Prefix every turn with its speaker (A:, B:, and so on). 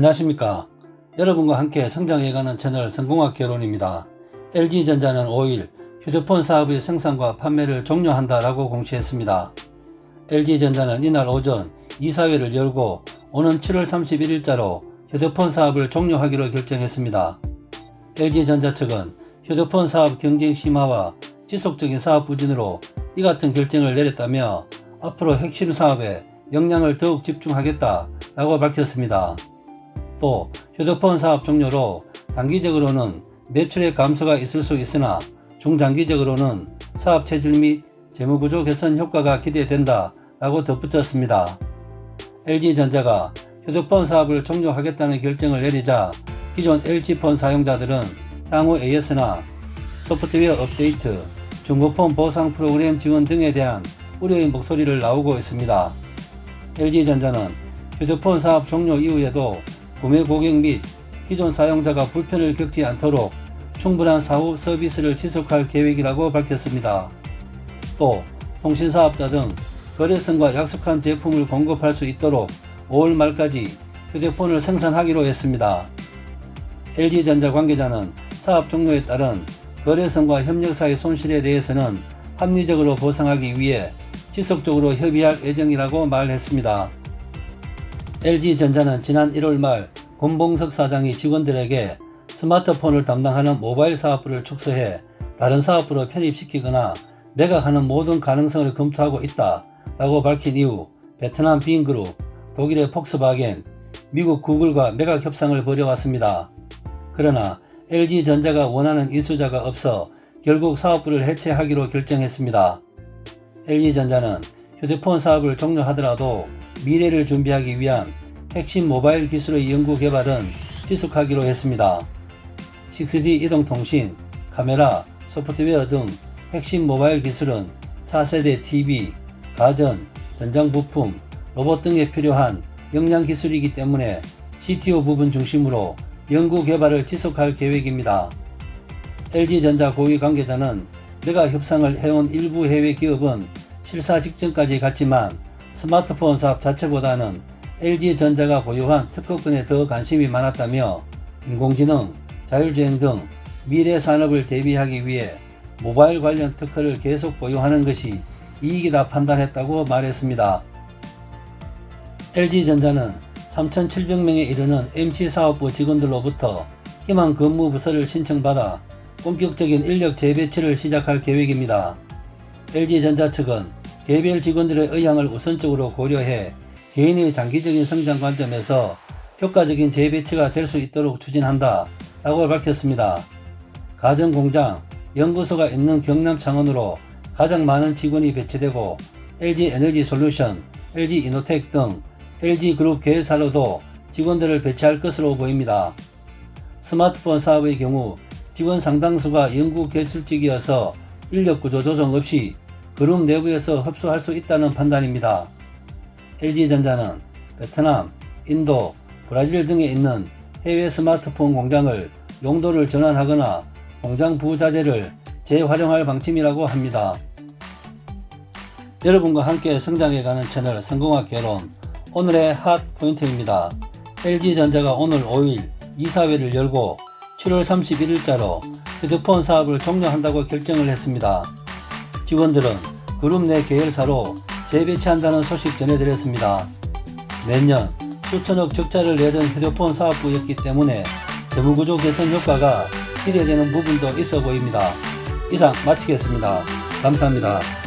A: 안녕하십니까. 여러분과 함께 성장해가는 채널 성공학 개론입니다. LG전자는 5일 휴대폰 사업의 생산과 판매를 종료한다라고 공시했습니다. LG전자는 이날 오전 이사회를 열고 오는 7월 31일자로 휴대폰 사업을 종료하기로 결정했습니다. LG전자 측은 휴대폰 사업 경쟁 심화와 지속적인 사업 부진으로 이 같은 결정을 내렸다며 앞으로 핵심 사업에 역량을 더욱 집중하겠다라고 밝혔습니다. 또 휴대폰 사업 종료로 단기적으로는 매출의 감소가 있을 수 있으나 중장기적으로는 사업 체질 및 재무구조 개선 효과가 기대된다 라고 덧붙였습니다. LG전자가 휴대폰 사업을 종료하겠다는 결정을 내리자 기존 LG폰 사용자들은 향후 AS나 소프트웨어 업데이트, 중고폰 보상 프로그램 지원 등에 대한 우려의 목소리를 나오고 있습니다. LG전자는 휴대폰 사업 종료 이후에도 구매 고객 및 기존 사용자가 불편을 겪지 않도록 충분한 사후 서비스를 지속할 계획이라고 밝혔습니다. 또 통신사업자 등 거래성과 약속한 제품을 공급할 수 있도록 5월 말까지 휴대폰을 생산하기로 했습니다. LG전자 관계자는 사업 종료에 따른 거래성과 협력사의 손실에 대해서는 합리적으로 보상하기 위해 지속적으로 협의할 예정이라고 말했습니다. LG전자는 지난 1월 말 권봉석 사장이 직원들에게 스마트폰을 담당하는 모바일 사업부를 축소해 다른 사업부로 편입시키거나 매각하는 모든 가능성을 검토하고 있다 라고 밝힌 이후 베트남 빈그룹, 독일의 폭스바겐, 미국 구글과 매각 협상을 벌여왔습니다. 그러나 LG전자가 원하는 인수자가 없어 결국 사업부를 해체하기로 결정했습니다. LG전자는 휴대폰 사업을 종료하더라도 미래를 준비하기 위한 핵심 모바일 기술의 연구 개발은 지속하기로 했습니다. 6G 이동통신, 카메라, 소프트웨어 등 핵심 모바일 기술은 4세대 TV, 가전, 전장 부품, 로봇 등에 필요한 역량 기술이기 때문에 CTO 부분 중심으로 연구 개발을 지속할 계획입니다. LG전자 고위 관계자는 내가 협상을 해온 일부 해외 기업은 실사 직전까지 갔지만 스마트폰 사업 자체보다는 LG전자가 보유한 특허권에 더 관심이 많았다며 인공지능, 자율주행 등 미래 산업을 대비하기 위해 모바일 관련 특허를 계속 보유하는 것이 이익이다 판단했다고 말했습니다. LG전자는 3,700명에 이르는 MC사업부 직원들로부터 희망 근무 부서를 신청받아 본격적인 인력 재배치를 시작할 계획입니다. LG전자 측은 개별 직원들의 의향을 우선적으로 고려해 개인의 장기적인 성장 관점에서 효과적인 재배치가 될 수 있도록 추진한다 라고 밝혔습니다. 가전공장, 연구소가 있는 경남 창원으로 가장 많은 직원이 배치되고 LG 에너지 솔루션, LG 이노텍 등 LG 그룹 계열사로도 직원들을 배치할 것으로 보입니다. 스마트폰 사업의 경우 직원 상당수가 연구 기술직이어서 인력 구조 조정 없이 그룹 내부에서 흡수할 수 있다는 판단입니다. LG전자는 베트남, 인도, 브라질 등에 있는 해외 스마트폰 공장을 용도를 전환하거나 공장 부자재를 재활용할 방침이라고 합니다. 여러분과 함께 성장해가는 채널 성공학 개론 오늘의 핫 포인트입니다. LG전자가 오늘 5일 이사회를 열고 7월 31일자로 휴대폰 사업을 종료한다고 결정을 했습니다. 직원들은 그룹 내 계열사로 재배치한다는 소식 전해드렸습니다. 매년 수천억 적자를 내던 휴대폰 사업부였기 때문에 재무구조 개선 효과가 기대되는 부분도 있어 보입니다. 이상 마치겠습니다. 감사합니다.